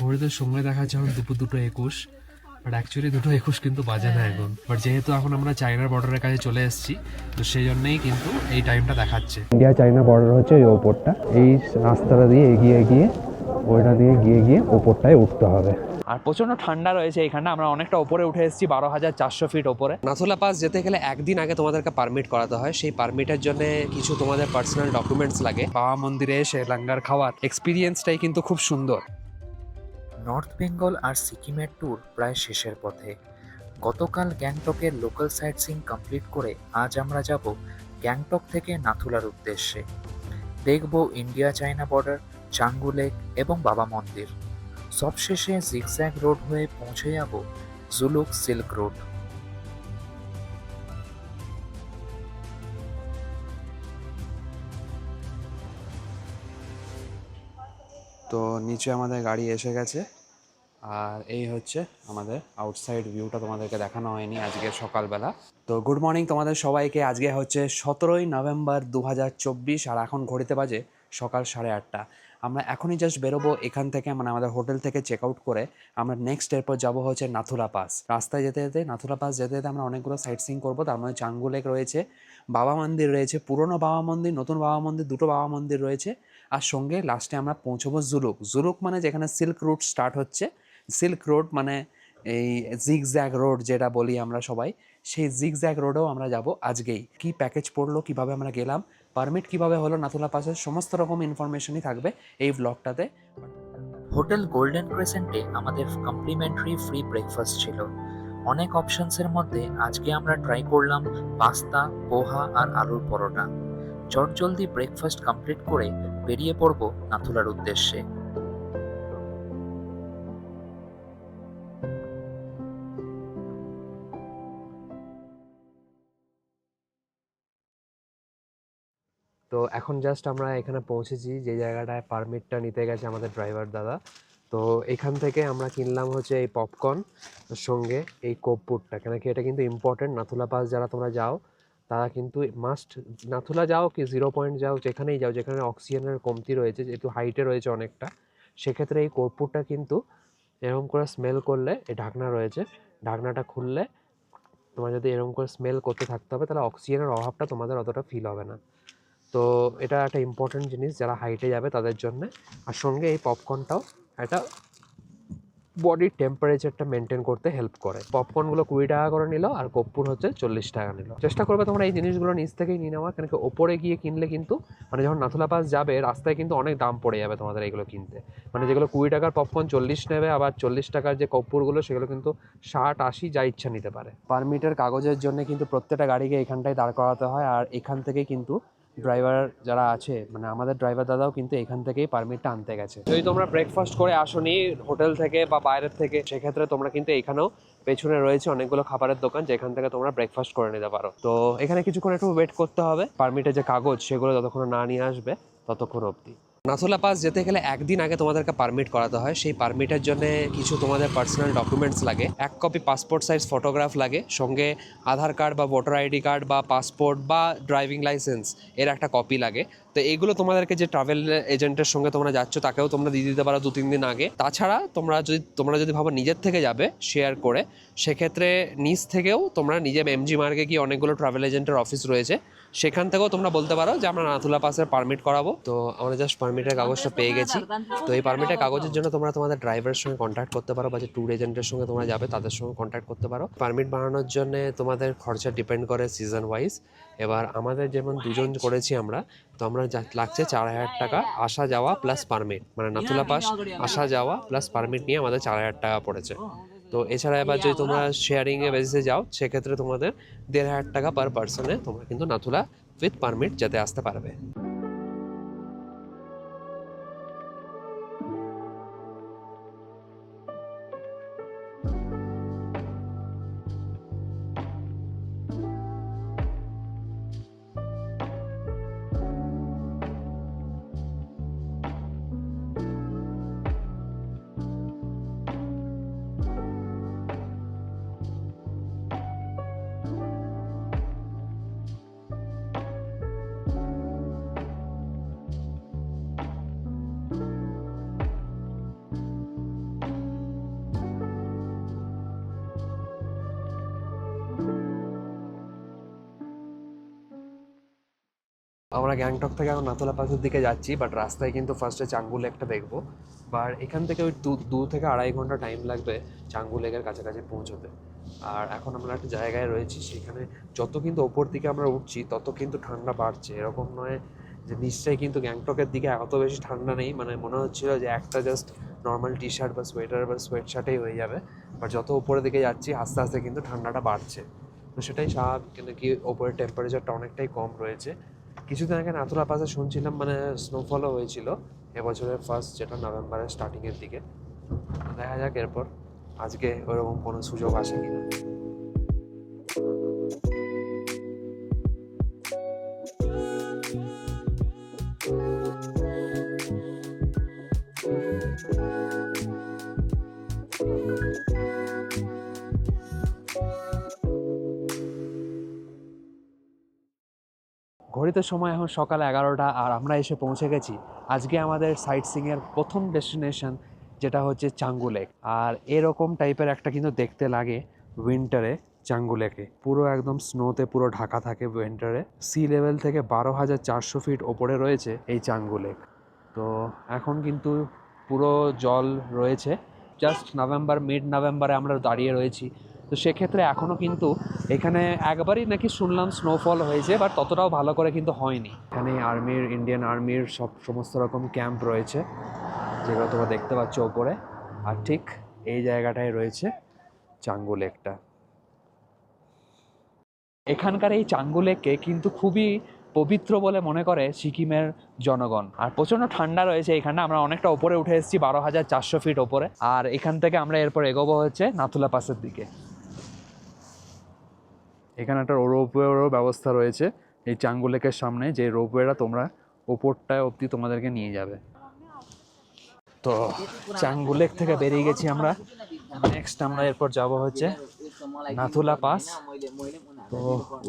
ঘড়িতে সময় দেখাচ্ছে এখন দুপুর দুটো একুশ বাট অ্যাকচুয়ালি দুটো একুশ কিন্তু বাজে না এখন। বাট যেহেতু এখন আমরা চাইনার বর্ডারের কাছে চলে এসেছি তো সেই জন্যই কিন্তু এই টাইমটা দেখাচ্ছে। ইন্ডিয়া চাইনা বর্ডার হচ্ছে এই ওপরটা। এই রাস্তাটা দিয়ে এগিয়ে গিয়ে ওইটা দিয়ে গিয়ে গিয়ে ওপরটায় উঠতে হবে। আর প্রচণ্ড ঠান্ডা রয়েছে এখানটা আমরা অনেকটা ওপরে উঠে এসেছি বারো হাজার চারশো ফিট ওপরে। নাথুলা পাস যেতে গেলে একদিন আগে তোমাদেরকে পারমিট করাতে হয়। সেই পারমিটের জন্য কিছু তোমাদের পার্সোনাল ডকুমেন্টস লাগে। বাবা মন্দিরে এসে লাঙ্গার খাওয়ার এক্সপিরিয়েন্সটাই কিন্তু খুব সুন্দর। নর্থ বেঙ্গল আর সিকিমের ট্যুর প্রায় শেষের পথে। গতকাল গ্যাংটকের লোকাল সাইট সিং কমপ্লিট করে আজ আমরা যাব গ্যাংটক থেকে নাথুলার উদ্দেশ্যে। দেখব India China border Changu lake এবং বাবা মন্দির সবশেষে জিগজ্যাগ রোড হয়ে পৌঁছে যাব জুলুক সিল্ক রোড তো নিচে আমাদের গাড়ি এসে গেছে। আর এই হচ্ছে আমাদের আউটসাইড ভিউটা তোমাদেরকে দেখানো হয়নি আজকে সকালবেলা। তো গুড মর্নিং তোমাদের সবাইকে। আজকে হচ্ছে সতেরোই নভেম্বর দু হাজার চব্বিশ আর এখন ঘড়িতে বাজে সকাল সাড়ে আটটা। আমরা এখনই জাস্ট বেরোবো এখান থেকে মানে আমাদের হোটেল থেকে চেক আউট করে আমরা নেক্সট এরপর যাব হচ্ছে নাথুলা পাস। রাস্তায় যেতে যেতে নাথুলা পাস যেতে যেতে আমরা অনেকগুলো সাইট সিং করব। তার মধ্যে চাঙ্গু লেক রয়েছে, বাবা মন্দির রয়েছে, পুরনো বাবা মন্দির, নতুন বাবা মন্দির, দুটো বাবা মন্দির রয়েছে। আর সঙ্গে লাস্টে আমরা পৌঁছবো জুলুক জুলুক মানে যেখানে সিল্ক রুট স্টার্ট হচ্ছে। সিল্ক রোড মানে এই জিগজ্যাগ রোড যেটা বলি আমরা সবাই, সেই জিগজ্যাগ রোডেও আমরা যাব আজকেই। কি প্যাকেজ পড়ল, কীভাবে আমরা গেলাম পারমিট কীভাবে হলো, নাথুলা পাসের সমস্ত রকম ইনফরমেশনই থাকবে এই ব্লগটাতে হোটেল গোল্ডেন ক্রেসেন্টে আমাদের কমপ্লিমেন্টারি ফ্রি ব্রেকফাস্ট ছিল। অনেক অপশনসের মধ্যে আজকে আমরা ট্রাই করলাম পাস্তা, পোহা আর আলুর পরোটা। চটজলদি ব্রেকফাস্ট কমপ্লিট করে বেরিয়ে পড়ব নাথুলার উদ্দেশ্যে। তো এখন জাস্ট আমরা এখানে পৌঁছেছি, যে জায়গাটায় পারমিটটা নিতে গেছে আমাদের ড্রাইভার দাদা। তো এখান থেকে আমরা কিনলাম হচ্ছে এই পপকর্ন সঙ্গে এই কর্পূরটা কেন কি এটা কিন্তু ইম্পর্টেন্ট নাথুলা পাস যারা তোমরা যাও তারা কিন্তু মাস্ট নাথুলা যাও কি জিরো পয়েন্ট যাও, যেখানেই যাও, যেখানে অক্সিজেনের কমতি রয়েছে, যেহেতু হাইটে রয়েছে অনেকটা, সেক্ষেত্রে এই কর্পূরটা কিন্তু এরকম করে স্মেল করলে, এই ঢাকনা রয়েছে, ঢাকনাটা খুললে তোমার যদি এরকম করে স্মেল করতে থাকতে হবে, তাহলে অক্সিজেনের অভাবটা তোমাদের অতটা ফিল হবে না। তো এটা একটা ইম্পর্টেন্ট জিনিস, যারা হাইটে যাবে তাদের জন্য। আর সঙ্গে এই পপকর্নটাও একটা বডির টেম্পারেচারটা মেনটেন করতে হেল্প করে। পপকর্নগুলো কুড়ি টাকা করে নিল আর কর্পূর হচ্ছে চল্লিশ টাকা নিল। চেষ্টা করবে তোমরা এই জিনিসগুলো নিচ থেকেই নিয়ে নেওয়া কেন কি ওপরে গিয়ে কিনলে কিন্তু মানে যখন নাথুলা পাস যাবে, রাস্তায় কিন্তু অনেক দাম পড়ে যাবে তোমাদের এগুলো কিনতে। মানে যেগুলো কুড়ি টাকার পপকর্ন চল্লিশ নেবে, আবার চল্লিশ টাকার যে কর্পূরগুলো, সেগুলো কিন্তু ষাট, আশি যা ইচ্ছা নিতে পারে। পারমিটের কাগজের জন্য কিন্তু প্রত্যেকটা গাড়িকে এখানটায় দাঁড় করাতে হয়, আর এখান থেকে কিন্তু ড্রাইভার যারা আছে মানে আমাদের ড্রাইভার দাদাও কিন্তু এখান থেকেই পারমিটটা আনতে গেছে। যদি তোমরা ব্রেকফাস্ট করে আসোনি হোটেল থেকে বা বাইরের থেকে, সেক্ষেত্রে তোমরা কিন্তু এখানেও পেছনে রয়েছে অনেকগুলো খাবারের দোকান, যেখান থেকে তোমরা ব্রেকফাস্ট করে নিতে পারো। তো এখানে কিছুক্ষণ একটু ওয়েট করতে হবে। পারমিটের যে কাগজ, সেগুলো যতক্ষণ না নিয়ে আসবে, ততক্ষণ অবধি। নাথুলা পাস যেতে গেলে একদিন আগে তোমাদেরকে পারমিট করাতে হয়। সেই পারমিটের জন্য কিছু তোমাদের পার্সোনাল ডকুমেন্টস লাগে। এক কপি পাসপোর্ট সাইজ ফটোগ্রাফ লাগে। সঙ্গে আধার কার্ড বা ভোটার আইডি কার্ড বা পাসপোর্ট বা ড্রাইভিং লাইসেন্স এর একটা কপি লাগে। তো এগুলো তোমাদেরকে যে ট্রাভেল এজেন্টের সঙ্গে তোমরা যাচ্ছ তাকেও তোমরা দিয়ে দিতে পারো দু তিন দিন আগে। তাছাড়া তোমরা যদি তোমরা যদি ভাবো নিজের থেকে যাবে শেয়ার করে সেক্ষেত্রে নিজ থেকেও তোমরা নিজে এমজি মার্গে গিয়ে অনেকগুলো ট্রাভেল এজেন্টের অফিস রয়েছে। সেখান থেকেও তোমরা বলতে পারো যে আমরা নাথুলা পাসের পারমিট করাবো। তো আমরা জাস্ট পারমিটের কাগজটা পেয়ে গেছি। তো এই পারমিটের কাগজের জন্য তোমরা তোমাদের ড্রাইভারের সঙ্গে কন্ট্যাক্ট করতে পারো বা যে ট্যুর এজেন্টের সঙ্গে তোমরা যাবে তাদের সঙ্গে কন্ট্যাক্ট করতে পারো। পারমিট বানানোর জন্য তোমাদের খরচা ডিপেন্ড করে সিজন ওয়াইজ এবার আমাদের যেমন দুজন করেছি আমরা তো আমরা যা- লাগছে চার হাজার টাকা আসা যাওয়া প্লাস পারমিট মানে নাথুলা পাস আসা যাওয়া প্লাস পারমিট নিয়ে আমাদের চার হাজার টাকা পড়েছে। তো এছাড়া এবার যদি তোমরা শেয়ারিং এ বেসিসে যাও সেক্ষেত্রে তোমাদের দেড় হাজার টাকা পার পার্সনে তোমরা কিন্তু নাথুলা উইথ পারমিট যাতে আসতে পারবে। আমরা গ্যাংটক থেকে এখন নাথুলা পাসের দিকে যাচ্ছি বাট রাস্তায় কিন্তু ফার্স্টে চাঙ্গু লেকটা দেখব। বাট এখান থেকে ওই দু দু থেকে আড়াই ঘণ্টা টাইম লাগবে চাঙ্গু লেকের কাছাকাছি পৌঁছতে। আর এখন আমরা একটা জায়গায় রয়েছি, সেখানে যত কিন্তু ওপর দিকে আমরা উঠছি, তত কিন্তু ঠান্ডা বাড়ছে। এরকম নয় যে নিশ্চয়ই কিন্তু গ্যাংটকের দিকে এত বেশি ঠান্ডা নেই। মানে মনে হচ্ছিল যে একটা জাস্ট নর্মাল টি শার্ট বা সোয়েটার বা সোয়েট শার্টেই হয়ে যাবে। বাট যত উপরের দিকে যাচ্ছি, আস্তে আস্তে কিন্তু ঠান্ডাটা বাড়ছে। তো সেটাই স্বাভাবিক কিন্তু কি ওপরের টেম্পারেচারটা অনেকটাই কম রয়েছে। কিছুদিন আগে নাথুলা পাশে শুনছিলাম মানে স্নোফলও হয়েছিল এবছরের ফার্স্ট যেটা নভেম্বরের স্টার্টিংয়ের দিকে। দেখা যাক এরপর আজকে ওরকম কোনো সুযোগ আসে কিনা। ঘড়িতে সময় এখন সকাল এগারোটা আর আমরা এসে পৌঁছে গেছি আজকে আমাদের সাইট সিংয়ের প্রথম ডেস্টিনেশন যেটা হচ্ছে চাঙ্গু লেক আর এরকম টাইপের একটা কিন্তু দেখতে লাগে উইন্টারে চাঙ্গু লেকে পুরো একদম স্নোতে পুরো ঢাকা থাকে উইন্টারে সি লেভেল থেকে বারো হাজার চারশো ফিট ওপরে রয়েছে এই চাঙ্গু লেক তো এখন কিন্তু পুরো জল রয়েছে। জাস্ট নভেম্বর মিড নভেম্বরে আমরা দাঁড়িয়ে রয়েছি। তো সেক্ষেত্রে এখনও কিন্তু এখানে একবারই নাকি শুনলাম স্নোফল হয়েছে বাট ততটাও ভালো করে কিন্তু হয়নি। এখানে আর্মির ইন্ডিয়ান আর্মির সব সমস্ত রকম ক্যাম্প রয়েছে যেগুলো তোমরা দেখতে পাচ্ছ ওপরে আর ঠিক এই জায়গাটায় রয়েছে চাঙ্গু লেকটা এখানকার এই চাঙ্গু লেককে কিন্তু খুবই পবিত্র বলে মনে করে সিকিমের জনগণ। আর প্রচণ্ড ঠান্ডা রয়েছে এখানে আমরা অনেকটা ওপরে উঠে এসেছি বারো হাজার চারশো ফিট ওপরে আর এখান থেকে আমরা এরপর এগোবো হচ্ছে নাথুলা পাসের দিকে। এখানে একটা রোপওয়েরও ব্যবস্থা রয়েছে এই চাঙ্গু লেকের সামনে, যে রোপওয়েটা তোমরা ওপরটায় অবধি তোমাদেরকে নিয়ে যাবে। তো চাঙ্গু লেক থেকে বেরিয়ে গেছি আমরা। নেক্সট আমরা এরপর যাব হচ্ছে নাথুলা পাস। তো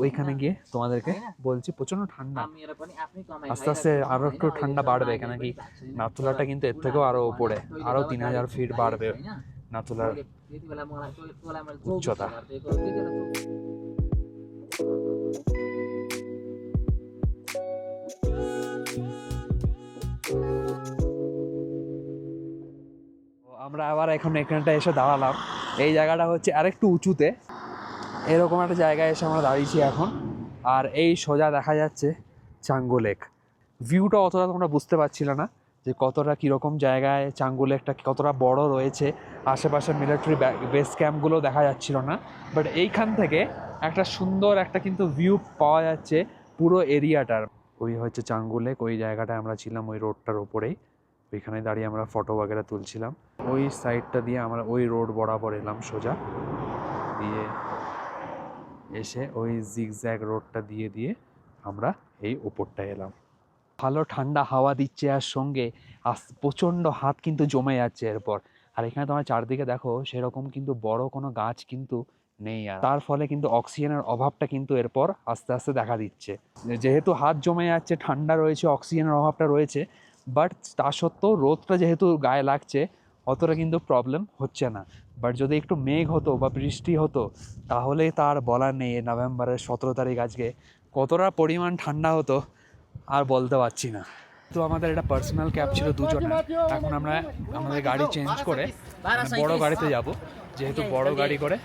ওইখানে গিয়ে তোমাদেরকে বলছি প্রচণ্ড ঠান্ডা। আস্তে আস্তে আরও একটু ঠান্ডা বাড়বে কেন কি? নাথুলাটা কিন্তু এর থেকেও আরও ওপরে আরও তিন হাজার ফিট বাড়বে নাথুলার উচ্চতা। এখন এখানটা এসে দাঁড়ালাম। এই জায়গাটা হচ্ছে আরেকটু উঁচুতে। এরকম একটা জায়গায় এসে আমরা দাঁড়িয়েছি এখন। আর এই সোজা দেখা যাচ্ছে চাঙ্গু লেক। ভিউটা অতটা তোমরা বুঝতে পারছিলে না যে কতটা কীরকম জায়গায় চাঙ্গু লেকটা কতটা বড় রয়েছে। আশেপাশে মিলিটারি বেস ক্যাম্পগুলো দেখা যাচ্ছিল না। বাট এইখান থেকে একটা সুন্দর একটা কিন্তু ভিউ পাওয়া যাচ্ছে পুরো এরিয়াটার ওই হচ্ছে চাঙ্গু লেক, ওই জায়গাটায় আমরা ছিলাম ওই রোডটার ওপরেই ওইখানে দাঁড়িয়ে আমরা ফটো বাগেরা তুলছিলাম। ওই সাইডটা দিয়ে আমরা ওই রোড বরাবর এলাম সোজা। দিয়ে এসে ওই জিগজ্যাগ রোডটা দিয়ে দিয়ে আমরা এই ওপরটা এলাম। ভালো ঠান্ডা হাওয়া দিচ্ছে আর সঙ্গে, আস প্রচণ্ড হাত কিন্তু জমে যাচ্ছে এরপর। আর এখানে তোমার চারদিকে দেখো, সেরকম কিন্তু বড় কোনো গাছ কিন্তু নেই আর। তার ফলে কিন্তু অক্সিজেনের অভাবটা কিন্তু এরপর আস্তে আস্তে দেখা দিচ্ছে। যেহেতু হাত জমে যাচ্ছে, ঠান্ডা রয়েছে, অক্সিজেনের অভাবটা রয়েছে বাট তা সত্ত্বেও রোদটা যেহেতু গায়ে লাগছে, অতটা কিন্তু প্রবলেম হচ্ছে না। বাট যদি একটু মেঘ হতো বা বৃষ্টি হতো, তাহলে তার বলার নেই নভেম্বরের সতেরো তারিখ আজকে। কতটা পরিমাণ ঠান্ডা হতো আর বলতে পারছি না। তো আমাদের এটা পার্সোনাল ক্যাব ছিল দুজনের। এখন আমরা আমাদের গাড়ি চেঞ্জ করে বড় গাড়িতে যাব, যেহেতু বড় গাড়ি করে।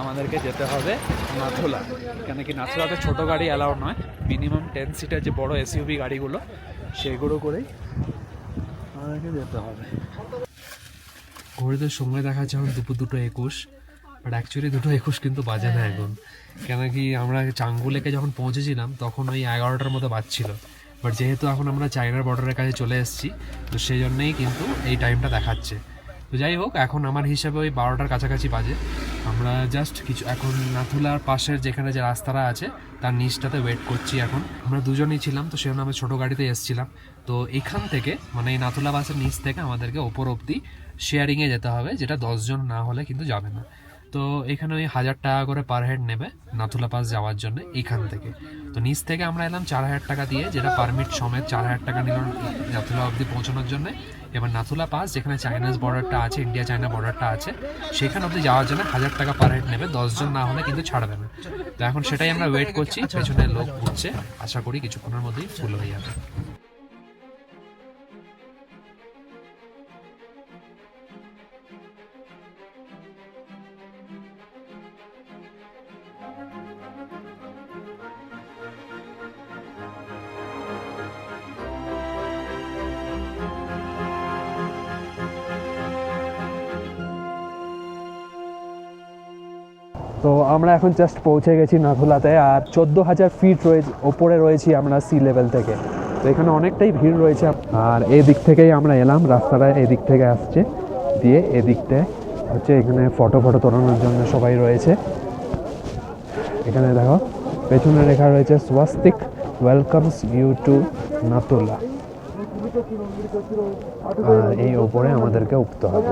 আমাদেরকে যেতে হবে নাথুলা। কেন কি নাথুলাতে ছোট গাড়ি অ্যালাউ নয়। মিনিমাম টেন সিটার যে বড় এসইউভি গাড়িগুলো, সেগুলো করেই আমাদেরকে যেতে হবে। ঘড়িতে সময় দেখাচ্ছে এখন দুপুর দুটো একুশ বাট অ্যাকচুয়ালি দুটো একুশ কিন্তু বাজে না এখন। কেন কি আমরা চাঙ্গু লেকে যখন পৌঁছেছিলাম, তখন ওই এগারোটার মতো বাজছিল। বাট যেহেতু এখন আমরা চাইনার বর্ডারের কাছে চলে এসেছি, তো সেই জন্যেই কিন্তু এই টাইমটা দেখাচ্ছে। তো যাই হোক, এখন আমার হিসাবে ওই বারোটার কাছাকাছি বাজে। আমরা জাস্ট কিছু, এখন নাথুলার পাশের যেখানে যে রাস্তাটা আছে, তার নিচটাতে ওয়েট করছি এখন। আমরা দুজনেই ছিলাম, তো সেজন্য আমরা ছোটো গাড়িতে এসেছিলাম। তো এখান থেকে মানে এই নাথুলা বাসের নিচ থেকে আমাদেরকে ওপর অব্দি শেয়ারিংয়ে যেতে হবে, যেটা দশজন না হলে কিন্তু যাবে না। তো এখানে ওই হাজার টাকা করে পার হেড নেবে নাথুলা পাস যাওয়ার জন্য এখান থেকে। তো নিচ থেকে আমরা এলাম চার হাজার টাকা দিয়ে, যেটা পারমিট সমেত চার হাজার টাকা নিল নাথুলা অবধি পৌঁছানোর জন্য। এবার নাথুলা পাস, যেখানে চাইনাজ বর্ডারটা আছে ইন্ডিয়া চায়না বর্ডারটা আছে, সেখানে অবধি যাওয়ার জন্য হাজার টাকা পার হেড নেবে দশজন না হলে কিন্তু ছাড়বে না। তো এখন সেটাই আমরা ওয়েট করছি পেছনে লোক ঘুরছে, আশা করি কিছুক্ষণের মধ্যেই ফুল হয়ে যাবে। এখন জাস্ট পৌঁছে গেছি নাথুলাতে আর চোদ্দ হাজার ফিট রয়েছে, ওপরে রয়েছি আমরা সি লেভেল থেকে। তো এখানে অনেকটাই ভিড় রয়েছে। আর এই দিক থেকেই আমরা এলাম, রাস্তাটা এদিক থেকে আসছে, দিয়ে এদিকটায় হচ্ছে এখানে ফটো ফটো তোলানোর জন্য সবাই রয়েছে। এখানে দেখো পেছনে লেখা রয়েছে Swastik welcomes you to Nathula এই ওপরে আমাদেরকে উঠতে হবে।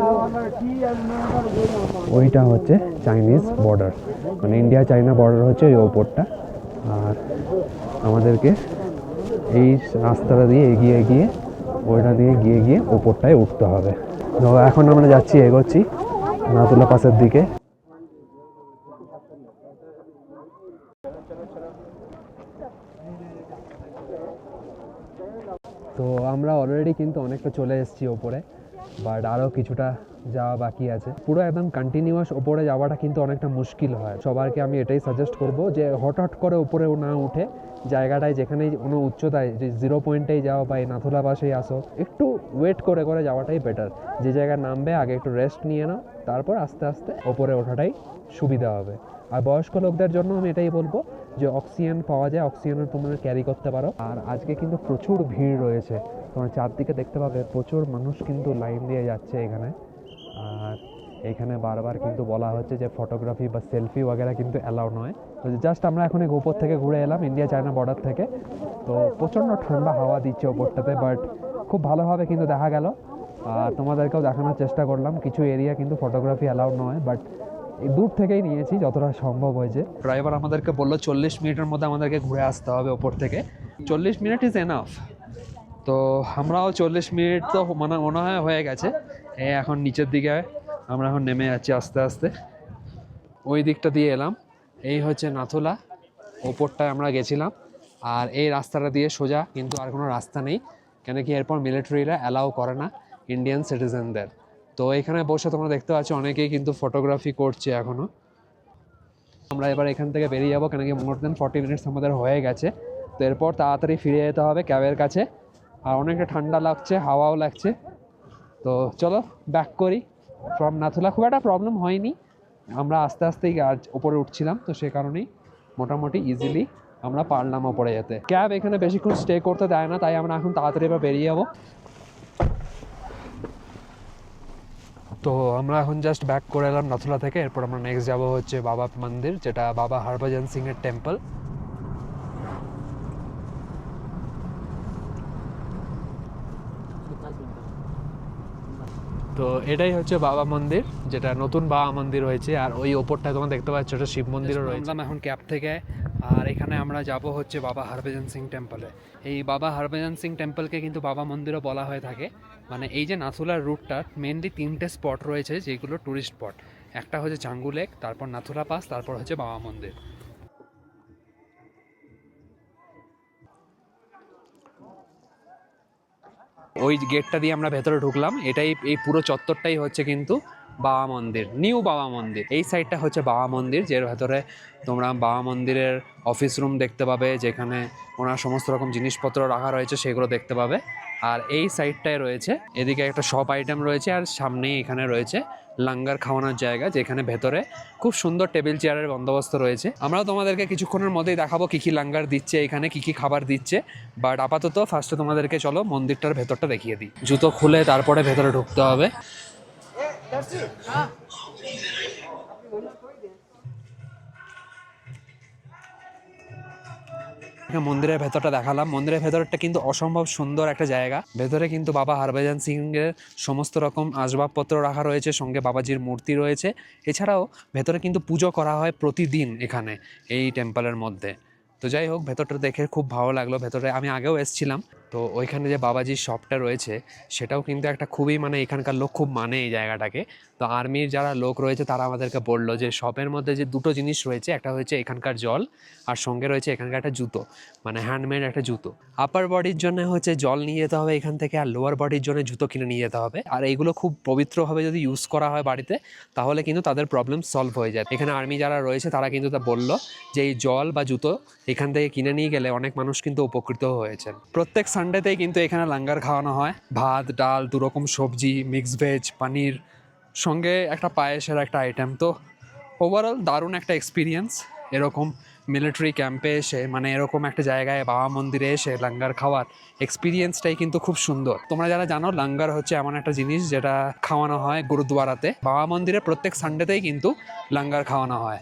ওইটা হচ্ছে চাইনিজ বর্ডার। মানে ইন্ডিয়া চাইনা বর্ডার হচ্ছে ওই ওপরটা। আর আমাদেরকে এই রাস্তাটা দিয়ে এগিয়ে গিয়ে, ওইটা দিয়ে গিয়ে গিয়ে ওপরটায় উঠতে হবে। তো এখন আমরা যাচ্ছি, এগোচ্ছি, নাতুলা পাশের দিকে। তো আমরা অলরেডি কিন্তু অনেকটা চলে এসেছি ওপরে বাট আরও কিছুটা যাওয়া বাকি আছে। পুরো একদম কন্টিনিউয়াস ওপরে যাওয়াটা কিন্তু অনেকটা মুশকিল হয়। সবারকে আমি এটাই সাজেস্ট করব যে হঠাৎ করে উপরে না উঠে জায়গাটায় যেখানেই কোনো উচ্চতায়, যে জিরো পয়েন্টেই যাও বা এই নাথুলা পাশেই আসো, একটু ওয়েট করে করে যাওয়াটাই বেটার যে জায়গায় নামবে, আগে একটু রেস্ট নিয়ে নাও, তারপর আস্তে আস্তে ওপরে ওঠাটাই সুবিধা হবে। আর বয়স্ক লোকদের জন্য আমি এটাই বলব যে অক্সিজেন পাওয়া যায় অক্সিজেনের তোমরা ক্যারি করতে পারো। আর আজকে কিন্তু প্রচুর ভিড় রয়েছে। তোমরা চারদিকে দেখতে পাবে, প্রচুর মানুষ কিন্তু লাইন দিয়ে যাচ্ছে এখানে। আর এখানে বারবার কিন্তু বলা হচ্ছে যে ফটোগ্রাফি বা সেলফি ওয়াগেরা কিন্তু অ্যালাউ নয়। তো জাস্ট আমরা এখন উপর থেকে ঘুরে এলাম ইন্ডিয়া চায়না বর্ডার থেকে। তো প্রচণ্ড ঠান্ডা হাওয়া দিচ্ছে ওপরটাতে বাট খুব ভালোভাবে কিন্তু দেখা গেল। আর তোমাদেরকেও দেখানোর চেষ্টা করলাম, কিছু এরিয়া কিন্তু ফটোগ্রাফি অ্যালাউ নয় বাট দূর থেকেই নিয়েছি, যতটা সম্ভব হয়েছে। ড্রাইভার আমাদেরকে বলল, চল্লিশ মিনিটের মধ্যে আমাদেরকে ঘুরে আসতে হবে ওপর থেকে। চল্লিশ মিনিট ইজ এনাফ তো আমরাও চল্লিশ মিনিট তো মানে মনে হয় হয়ে গেছে। এই এখন নিচের দিকে আমরা এখন নেমে যাচ্ছি আস্তে আস্তে। ওই দিকটা দিয়ে এলাম। এই হচ্ছে নাথুলা। ওপরটায় আমরা গেছিলাম। আর এই রাস্তাটা দিয়ে সোজা, কিন্তু আর কোনো রাস্তা নেই। কেন কি এরপর মিলিটারিরা অ্যালাউ করে না। ইন্ডিয়ান সিটিজেনদের তো এখানে বসে তোমরা দেখতে পাচ্ছ অনেকেই কিন্তু ফটোগ্রাফি করছে এখনও আমরা এবার এখান থেকে বেরিয়ে যাব কেন কি মোর দেন ফর্টি মিনিটস আমাদের হয়ে গেছে। তো এরপর তাড়াতাড়ি ফিরে যেতে হবে ক্যাবের কাছে। আর অনেকটা ঠান্ডা লাগছে, হাওয়াও লাগছে। তো চলো ব্যাক করি। ফ্রম নাথুলা খুব একটা প্রবলেম হয়নি। আমরা আস্তে আস্তেই ওপরে উঠছিলাম, তো সে কারণেই মোটামুটি ইজিলি আমরা পারলাম ওপরে যেতে। ক্যাব এখানে বেশিক্ষণ স্টে করতে দেয় না, তাই আমরা এখন তাড়াতাড়ি এবার বেরিয়ে যাব। তো আমরা এখন জাস্ট ব্যাক করে এলাম নাথুলা থেকে। এরপর আমরা নেক্সট যাব হচ্ছে বাবা মন্দির যেটা বাবা হরভজন সিং এর টেম্পল তো এটাই হচ্ছে বাবা মন্দির যেটা নতুন বাবা মন্দির হয়েছে। আর ওই ওপরটায় তোমরা দেখতে পাচ্ছ ওটা শিব মন্দিরও রয়েছে। এখন ক্যাব থেকে আর এখানে আমরা যাব হচ্ছে বাবা হরভজন সিং টেম্পলে এই বাবা হরভজন সিং টেম্পলকে কিন্তু বাবা মন্দিরও বলা হয়ে থাকে। মানে এই যে নাথুলার রুটটা মেনলি তিনটে স্পট রয়েছে যেগুলো টুরিস্ট স্পট একটা হচ্ছে চাঙ্গু লেক তারপর নাথুলা পাস তারপর হচ্ছে বাবা মন্দির। ওই গেটটা দিয়ে আমরা ভেতরে ঢুকলাম। এটাই, এই পুরো চত্বরটাই হচ্ছে কিন্তু বাবা মন্দির, নিউ বাবা মন্দির। এই সাইডটা হচ্ছে বাবা মন্দির, যের ভেতরে তোমরা বাবা মন্দিরের অফিস রুম দেখতে পাবে, যেখানে ওনার সমস্ত রকম জিনিসপত্র রাখা রয়েছে, সেগুলো দেখতে পাবে। আর এই সাইডটায় রয়েছে, এদিকে একটা শপ আইটেম রয়েছে, আর সামনেই এখানে রয়েছে লাঙ্গার খাওয়ানোর জায়গা, যেখানে ভেতরে খুব সুন্দর টেবিল চেয়ারের বন্দোবস্ত রয়েছে। আমরাও তোমাদেরকে কিছুক্ষণের মধ্যেই দেখাবো কী কী লাঙ্গার দিচ্ছে, এখানে কী কী খাবার দিচ্ছে। বাট আপাতত ফার্স্টে তোমাদেরকে চলো মন্দিরটার ভেতরটা দেখিয়ে দিই। জুতো খুলে তারপরে ভেতরে ঢুকতে হবে। মন্দিরের ভেতরটা দেখালাম। মন্দিরের ভেতরটা কিন্তু অসম্ভব সুন্দর একটা জায়গা। ভেতরে কিন্তু বাবা হরভজন সিং এর সমস্ত রকম আসবাবপত্র রাখা রয়েছে সঙ্গে বাবাজির মূর্তি রয়েছে। এছাড়াও ভেতরে কিন্তু পুজো করা হয় প্রতিদিন এখানে এই টেম্পলের মধ্যে। তো যাই হোক ভেতরটা দেখে খুব ভালো লাগল। ভেতরে আমি আগেও এসেছিলাম। তো ওইখানে যে বাবাজির শপটা রয়েছে, সেটাও কিন্তু একটা খুবই মানে এখানকার লোক খুব মানে এই জায়গাটাকে। তো আর্মির যারা লোক রয়েছে, তারা আমাদেরকে বলল যে শপের মধ্যে যে দুটো জিনিস রয়েছে, একটা হচ্ছে এখানকার জল, আর সঙ্গে রয়েছে এখানকার একটা জুতো মানে হ্যান্ডমেড একটা জুতো। আপার বডির জন্য হচ্ছে জল নিয়ে যেতে হবে এখান থেকে, আর লোয়ার বডির জন্য জুতো কিনে নিয়ে যেতে হবে। আর এইগুলো খুব পবিত্রভাবে যদি ইউজ করা হয় বাড়িতে, তাহলে কিন্তু তাদের প্রবলেম সলভ হয়ে যায়। এখানে আর্মি যারা রয়েছে, তারা কিন্তু তা বলল যে এই জল বা জুতো এখান থেকে কিনে নিয়ে গেলে অনেক মানুষ কিন্তু উপকৃত হয়েছেন। প্রত্যেক সানডেতেই কিন্তু এখানে লাঙ্গার খাওয়ানো হয়। ভাত, ডাল, দুরকম সবজি মিক্স ভেজ পানির সঙ্গে একটা পায়েসের একটা আইটেম তো ওভারঅল দারুণ একটা এক্সপিরিয়েন্স এরকম মিলিটারি ক্যাম্পে এসে মানে এরকম একটা জায়গায় বাবা মন্দিরে এসে লাঙ্গার খাওয়ার এক্সপিরিয়েন্সটাই কিন্তু খুব সুন্দর। তোমরা যারা জানো, লাঙ্গার হচ্ছে এমন একটা জিনিস যেটা খাওয়ানো হয় গুরুদুয়ারাতে। বাবা মন্দিরে প্রত্যেক সানডেতেই কিন্তু লাঙ্গার খাওয়ানো হয়।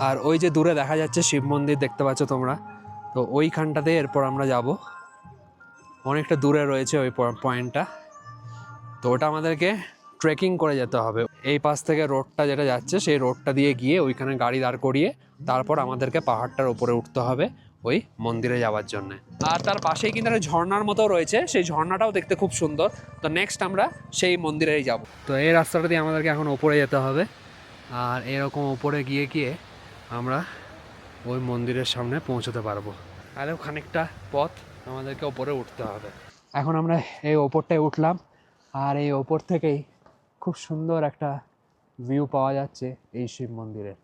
আর ওই যে দূরে দেখা যাচ্ছে শিব মন্দির দেখতে পাচ্ছ তোমরা। তো ওইখানটাতে এরপর আমরা যাব। অনেকটা দূরে রয়েছে ওই পয়েন্টটা। তো ওটা আমাদেরকে ট্রেকিং করে যেতে হবে। এই পাশ থেকে রোডটা যেটা যাচ্ছে, সেই রোডটা দিয়ে গিয়ে ওইখানে গাড়ি দাঁড় করিয়ে তারপর আমাদেরকে পাহাড়টার উপরে উঠতে হবে ওই মন্দিরে যাওয়ার জন্য। আর তার পাশেই কিন্তু একটা ঝর্ণার মতো রয়েছে, সেই ঝর্ণাটাও দেখতে খুব সুন্দর। তো নেক্সট আমরা সেই মন্দিরেই যাব। তো এই রাস্তাটা দিয়ে আমাদেরকে এখন ওপরে যেতে হবে। আর এরকম ওপরে গিয়ে গিয়ে আমরা ওই মন্দিরের সামনে পৌঁছতে পারব। আরও খানিকটা পথ আমাদেরকে ওপরে উঠতে হবে। এখন আমরা এই ওপরটায় উঠলাম। আর এই ওপর থেকেই খুব সুন্দর একটা ভিউ পাওয়া যাচ্ছে এই শিব মন্দিরের।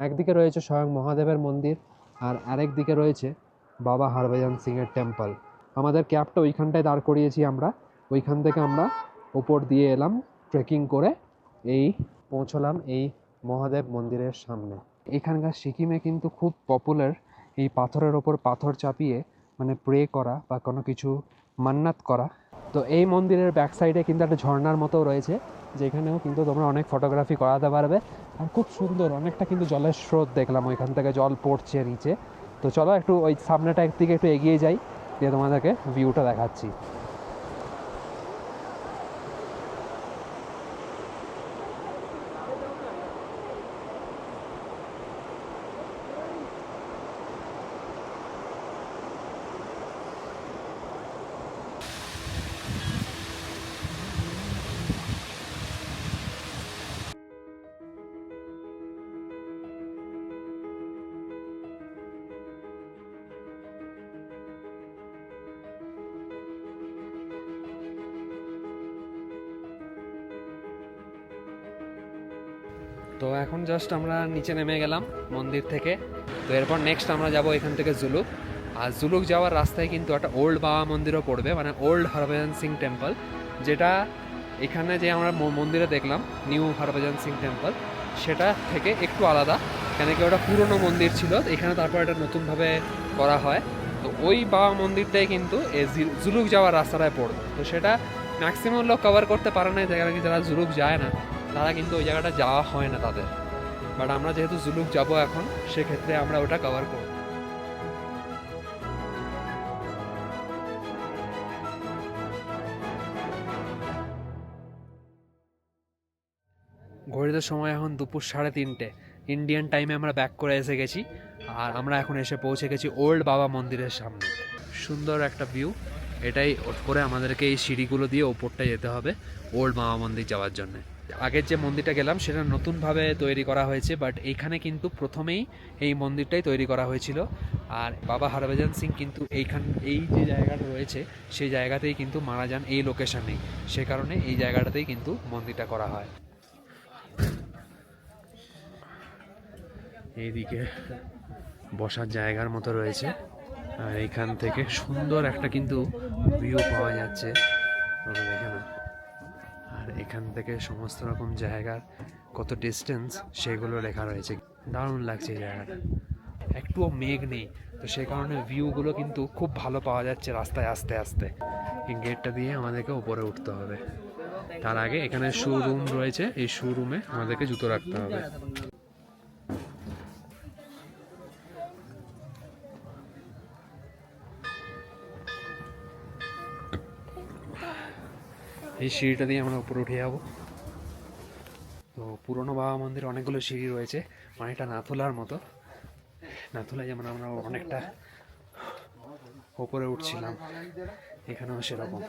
একদিকে রয়েছে স্বয়ং মহাদেবের মন্দির আর আরেক দিকে রয়েছে বাবা হরভজন সিংয়ের টেম্পল আমাদের ক্যাবটা ওইখানটায় দাঁড় করিয়েছি আমরা। ওইখান থেকে আমরা ওপর দিয়ে এলাম ট্রেকিং করে এই পৌঁছলাম এই মহাদেব মন্দিরের সামনে। এখানকার সিকিমে কিন্তু খুব পপুলার এই পাথরের ওপর পাথর চাপিয়ে মানে প্রে করা বা কোনো কিছু মান্নাত করা তো এই মন্দিরের ব্যাক সাইডে কিন্তু একটা ঝর্নার মতো রয়েছে, যেখানেও কিন্তু তোমরা অনেক ফটোগ্রাফি করাতে পারবে। আর খুব সুন্দর, অনেকটা কিন্তু জলের স্রোত দেখলাম ওইখান থেকে, জল পড়ছে নিচে। তো চলো একটু ওই সামনেটা একদিকে একটু এগিয়ে যাই, দিয়ে তোমাদেরকে ভিউটা দেখাচ্ছি। তো এখন জাস্ট আমরা নিচে নেমে গেলাম মন্দির থেকে। তো এরপর নেক্সট আমরা যাব এখান থেকে জুলুক। আর জুলুক যাওয়ার রাস্তায় কিন্তু একটা ওল্ড বাবা মন্দিরও পড়বে মানে ওল্ড হরভজন সিং টেম্পল যেটা এখানে যে আমরা মন্দিরে দেখলাম নিউ হরভজন সিং টেম্পল সেটা থেকে একটু আলাদা। কেন কি ওটা পুরনো মন্দির ছিল এখানে তারপর এটা নতুনভাবে করা হয়। তো ওই বাবা মন্দিরটাই কিন্তু এই জুলুক যাওয়ার রাস্তাটায় পড়বে। তো সেটা ম্যাক্সিমাম লোক কভার করতে পারে না যারা যারা জুলুক যায় না। তারা কিন্তু ওই জায়গাটা যাওয়া হয় না তাদের। বাট আমরা যেহেতু জুলুক যাব এখন, সেক্ষেত্রে আমরা ওটা কভার করব। ঘড়িতে সময় এখন দুপুর সাড়ে তিনটে। ইন্ডিয়ান টাইমে আমরা ব্যাক করে এসে গেছি, আর আমরা এখন এসে পৌঁছে গেছি ওল্ড বাবা মন্দিরের সামনে। সুন্দর একটা ভিউ এটাই করে আমাদেরকে এই সিঁড়িগুলো দিয়ে ওপরটা যেতে হবে ওল্ড বাবা মন্দির যাওয়ার জন্য। আগের যে মন্দিরটা গেলাম, সেটা নতুনভাবে তৈরি করা হয়েছে বাট এইখানে কিন্তু প্রথমেই এই মন্দিরটাই তৈরি করা হয়েছিল। আর বাবা হরভজন সিং কিন্তু এইখান, এই যে জায়গাটা রয়েছে, সেই জায়গাতেই কিন্তু মারা যান এই লোকেশনেই সে কারণে এই জায়গাটাতেই কিন্তু মন্দিরটা করা হয়। এইদিকে বসার জায়গার মতো রয়েছে। আর এখান থেকে সুন্দর একটা কিন্তু ভিউ পাওয়া যাচ্ছে। এখান থেকে সমস্ত রকম জায়গার কত ডিস্টেন্স সেগুলো লেখা রয়েছে। দারুণ লাগছে এই জায়গাটা। একটুও মেঘ নেই, তো সেই কারণে ভিউগুলো কিন্তু খুব ভালো পাওয়া যাচ্ছে রাস্তায় আস্তে আস্তে। এই গেটটা দিয়ে আমাদেরকে উপরে উঠতে হবে। তার আগে এখানে শোরুম রয়েছে, এই শোরুমে আমাদেরকে জুতো রাখতে হবে। এই সিঁড়িটা দিয়ে আমরা উপরে উঠে যাব। তো পুরনো বাবা মন্দির অনেকগুলো সিঁড়ি রয়েছে অনেকটা নাথুলার মতো। নাথুলা যেমন আমরা অনেকটা ওপরে উঠছিলাম, এখানেও সেরকম।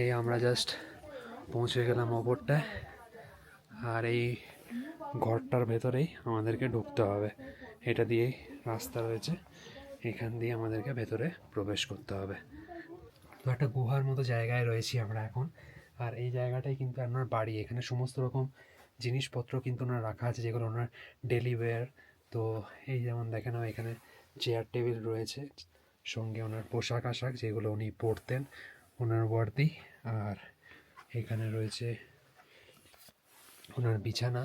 এই আমরা জাস্ট পৌঁছে গেলাম ওপরটায় আর এই ঘরটার ভেতরেই আমাদেরকে ঢুকতে হবে। এটা দিয়েই রাস্তা রয়েছে। এখান দিয়ে আমাদেরকে ভেতরে প্রবেশ করতে হবে। তো একটা গুহার মতো জায়গায় রয়েছি আমরা এখন। আর এই জায়গাটাই কিন্তু আপনার বাড়ি। এখানে সমস্ত রকম জিনিসপত্র কিন্তু ওনার রাখা আছে, যেগুলো ওনার ডেলি ওয়্যার। তো এই যেমন দেখেন, এখানে চেয়ার, টেবিল রয়েছে, সঙ্গে ওনার পোশাক আশাক যেগুলো উনি পরতেন, ওনার ওয়ার্দি। আর এখানে রয়েছে ওনার বিছানা,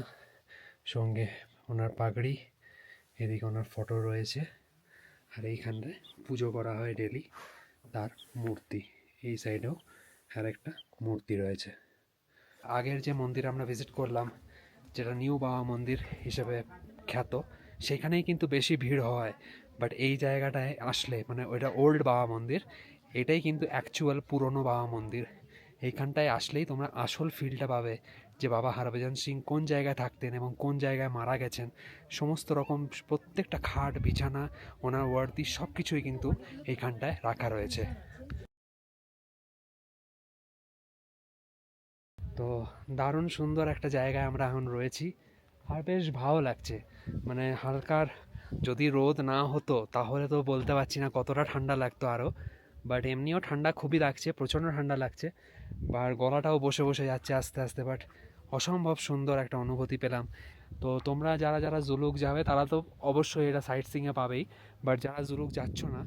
সঙ্গে ওনার পাগড়ি, এদিকে ওনার ফটো রয়েছে। আর এইখানটায় পুজো করা হয় ডেলি তার মূর্তি। এই সাইডেও আর একটা মূর্তি রয়েছে। আগের যে মন্দির আমরা ভিজিট করলাম, যেটা নিউ বাবা মন্দির হিসেবে খ্যাত, সেখানেই কিন্তু বেশি ভিড় হয়। বাট এই জায়গাটায় আসলে মানে ওইটা ওল্ড বাবা মন্দির, এটাই কিন্তু অ্যাকচুয়াল পুরনো বাবা মন্দির। এইখানটায় আসলেই তোমরা আসল ফিলটা পাবে। যে বাবা হরভজন সিং কোন জায়গায় থাকতেন এবং কোন জায়গায় মারা গেছেন, সমস্ত রকম প্রত্যেকটা খাট, বিছানা, ওনার ওয়ার্দি সব কিছুই কিন্তু এইখানটায় রাখা রয়েছে। তো দারুণ সুন্দর একটা জায়গায় আমরা এখন রয়েছি আর বেশ ভালো লাগছে। মানে হালকার যদি রোদ না হতো তাহলে তো বলতে পারছি না কতটা ঠান্ডা লাগতো আরও বাট এমনিও ঠান্ডা খুবই লাগছে, প্রচণ্ড ঠান্ডা লাগছে আর গলাটাও বসে বসে যাচ্ছে আস্তে আস্তে বাট অসম্ভব সুন্দর একটা অনুভূতি পেলাম। তো তোমরা যারা যারা জুলুক যাবে, তারা তো অবশ্যই এটা সাইট সিংয়ে পাবেই। বাট যারা জুলুক যাচ্ছ না,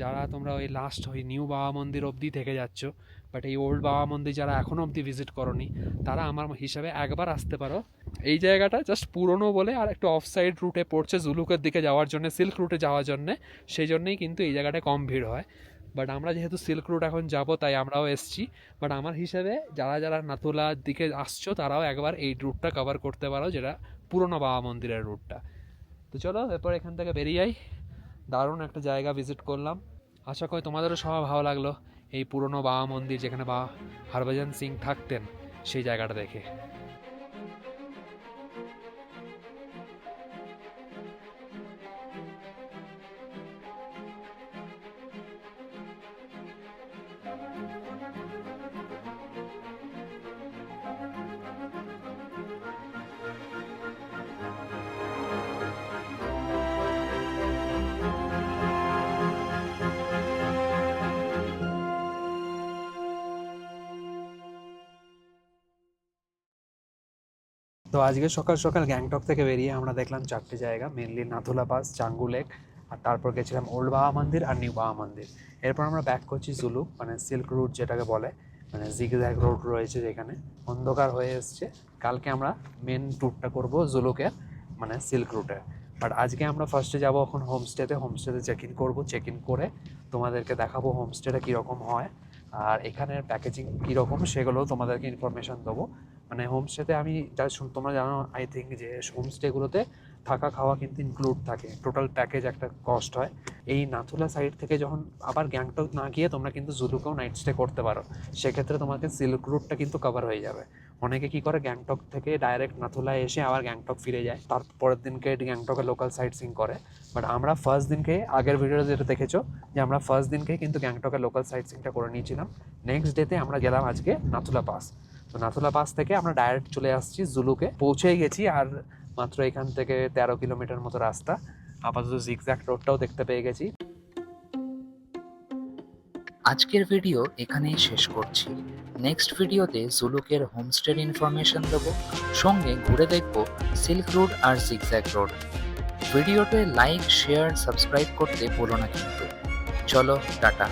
যারা তোমরা ওই লাস্ট ওই নিউ বাবা মন্দির অবধি থেকে যাচ্ছ বাট এই ওল্ড বাবা মন্দির যারা এখনও অবধি ভিজিট করনি, তারা আমার হিসাবে একবার আসতে পারো। এই জায়গাটা জাস্ট পুরনো বলে আর একটু অফ সাইড রুটে পড়ছে জুলুকের দিকে যাওয়ার জন্য সিল্ক রুটে যাওয়ার জন্য সেই জন্যেই কিন্তু এই জায়গাটায় কম ভিড় হয়। বাট আমরা যেহেতু সিল্ক রুট এখন যাব, তাই আমরাও এসছি। বাট আমার হিসেবে যারা যারা নাতুলার দিকে আসছো, তারাও একবার এই রুটটা কভার করতে পারো, যেটা পুরনো বাবা মন্দিরের রুটটা তো চলো, এরপর এখান থেকে বেরিয়ে যাই দারুণ একটা জায়গা ভিজিট করলাম। আশা করি তোমাদেরও সবাই ভালো লাগল, এই পুরনো বাবা মন্দির যেখানে বাবা হরভজন সিং থাকতেন, সেই জায়গাটা দেখে। তো আজকে সকাল সকাল গ্যাংটক থেকে বেরিয়ে আমরা দেখলাম চারটে জায়গা mainly Nathula pass Changu lake আর তারপর গেছিলাম ওল্ড বাবা মন্দির আর নিউ বাবা মন্দির। এরপর আমরা ব্যাক করছি জুলু মানে সিল্ক রুট যেটাকে বলে মানে জিগজ্যাগ রোড রয়েছে যেখানে। অন্ধকার হয়ে এসছে। কালকে আমরা মেন ট্যুরটা করব জুলুকের মানে সিল্ক রুটের বাট আজকে আমরা ফার্স্টে যাব এখন হোমস্টেতে হোমস্টেতে চেক ইন করব চেক ইন করে তোমাদেরকে দেখাবো হোমস্টেটা কীরকম হয়, আর এখানের প্যাকেজিং কীরকম সেগুলোও তোমাদেরকে ইনফরমেশন দেবো। মানে হোমস্টেতে আমি যা শুন- তোমরা জানো আই থিঙ্ক যে হোমস্টেগুলোতে থাকা খাওয়া কিন্তু ইনক্লুড থাকে। টোটাল প্যাকেজ একটা কস্ট হয়। এই নাথুলা সাইড থেকে যখন আবার গ্যাংটক না গিয়ে তোমরা কিন্তু জুলুকেও নাইট স্টে করতে পারো। সেক্ষেত্রে তোমাকে সিল্ক রুটটা কিন্তু কভার হয়ে যাবে। অনেকে কি করে গ্যাংটক থেকে ডাইরেক্ট নাথুলায় এসে আবার গ্যাংটক ফিরে যায়। তারপরের দিনকে গ্যাংটকে লোকাল সাইট সিং করে। বাট আমরা ফার্স্ট দিনকে, আগের ভিডিও যেটা দেখেছ, যে আমরা ফার্স্ট দিনকে কিন্তু গ্যাংটকে লোকাল সাইট সিংটা করে নিয়েছিলাম। নেক্সট ডেতে আমরা গেলাম আজকে নাথুলা পাস তো নাথুলা পাস থেকে আমরা ডাইরেক্ট চলে আসছি জুলুকে। পৌঁছে গেছি আর মাত্র এখান থেকে তেরো কিলোমিটার মতো রাস্তা। আপাতত জিগজ্যাক রোডটাও দেখতে পেয়ে গেছি। আজকের ভিডিও এখানেই শেষ করছি। নেক্সট ভিডিওতে জুলুকের হোমস্টের ইনফরমেশন দেবো। সঙ্গে ঘুরে দেখব সিল্ক রোড আর জিগজ্যাগ রোড ভিডিওতে লাইক শেয়ার সাবস্ক্রাইব করতে ভুলো না কিন্তু। চলো, টাটা।